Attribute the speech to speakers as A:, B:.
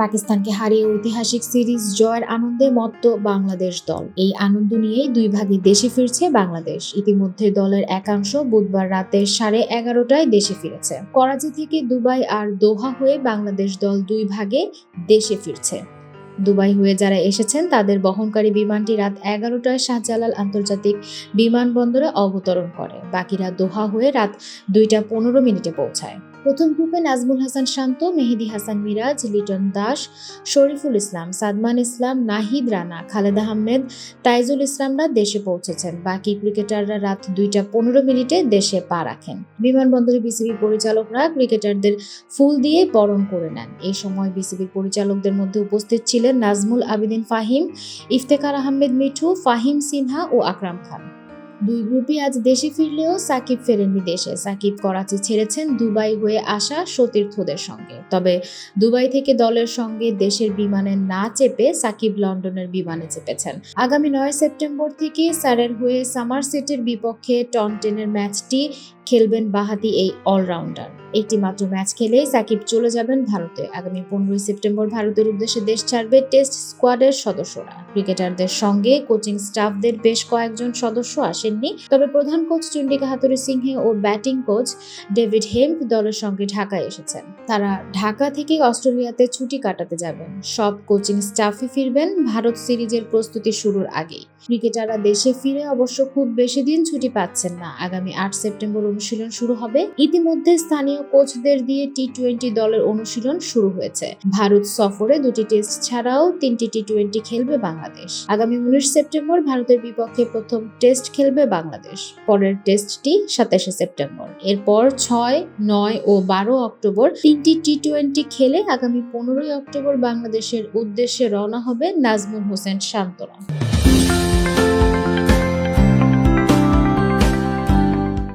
A: পাকিস্তানকে হারিয়ে ঐতিহাসিক সিরিজ জয়ের আনন্দে মত্ত বাংলাদেশ দল। এই আনন্দ নিয়েই দুই ভাগে দেশে ফিরছে বাংলাদেশ। ইতিমধ্যে দলের একাংশ বুধবার রাতে সাড়ে এগারোটায় দেশে ফিরেছে। করাচি থেকে দুবাই আর দোহা হয়ে বাংলাদেশ দল দুই ভাগে দেশে ফিরছে। দুবাই হয়ে যারা এসেছেন, তাদের বহনকারী বিমানটি রাত এগারোটায় শাহজালাল আন্তর্জাতিক বিমানবন্দরে অবতরণ করে। বাকিরা দোহা হয়ে রাত দুইটা পনেরো মিনিটে পৌঁছায়। প্রথম গ্রুপে নাজমুল হাসান শান্ত, মেহেদি হাসান মিরাজ, লিটন দাস, শরীফুল ইসলাম, সাদমান ইসলাম, নাহিদ রানা, খালেদ আহমেদ, তাইজুল ইসলামরা দেশে পৌঁছেছেন। বাকি ক্রিকেটাররা রাত দুইটা পনেরো মিনিটে দেশে পা রাখেন। বিমানবন্দরে বিসিবি পরিচালকরা ক্রিকেটারদের ফুল দিয়ে বরণ করে নেন। এই সময় বিসিবির পরিচালকদের মধ্যে উপস্থিত ছিলেন নাজমুল আবিদিন ফাহিম, ইফতেখার আহমেদ মিঠু, ফাহিম সিনহা ও আকরাম খান। দুই গ্রুপই আজ দেশে ফিরলেও সাকিব ফেরেননি দেশে। সাকিব করাচি ছেড়েছেন দুবাই হয়ে আসা সতীর্থদের সঙ্গে। তবে দুবাই থেকে দলের সঙ্গে দেশের বিমানে না চেপে সাকিব লন্ডনের বিমানে চেপেছেন। আগামী নয় সেপ্টেম্বর থেকে সারের হয়ে সামারসেটের বিপক্ষে টন টেনের ম্যাচটি খেলবেন বাহাতি এই অলরাউন্ডার। একটি মাত্র ম্যাচ খেলেই সাকিব চলে যাবেন ভারতে। আগামী পনেরোই সেপ্টেম্বর ভারতের উদ্দেশ্যে দেশ ছাড়বে টেস্ট স্কোয়াডের সদস্যরা। ক্রিকেটারদের সঙ্গে কোচিং স্টাফদের বেশ কয়েকজন সদস্য আসেননি। তবে প্রধান কোচ চন্ডিকা হাতুরি সিংহে ও ব্যাটিং কোচ ডেভিড হেম্প দলের সঙ্গে ঢাকায় এসেছেন। তারা ঢাকা থেকে অস্ট্রেলিয়াতে ছুটি কাটাতে যাবেন। সব কোচিং স্টাফই ফিরবেন ভারত সিরিজের প্রস্তুতি শুরুর আগেই। ক্রিকেটাররা দেশে ফিরে অবশ্য খুব বেশি দিন ছুটি পাচ্ছেন না। আগামী আট সেপ্টেম্বর অনুশীলন শুরু হবে। ইতিমধ্যে স্থানীয় কোচদের দিয়ে টি টোয়েন্টি দলের অনুশীলন শুরু হয়েছে। ভারত সফরে দুটি টেস্ট ছাড়াও তিনটি টি টোয়েন্টি খেলবে বাংলাদেশ। আগামী উনিশ সেপ্টেম্বর ভারতের বিপক্ষে প্রথম টেস্ট খেলবে বাংলাদেশ। পরের টেস্টটি সাতাশে সেপ্টেম্বর। এরপর ছয়, নয় ও বারো অক্টোবর তিনটি টি টোয়েন্টি খেলে আগামী পনেরোই অক্টোবর বাংলাদেশের উদ্দেশ্যে রওনা হবে নাজমুল হোসেন শান্তরা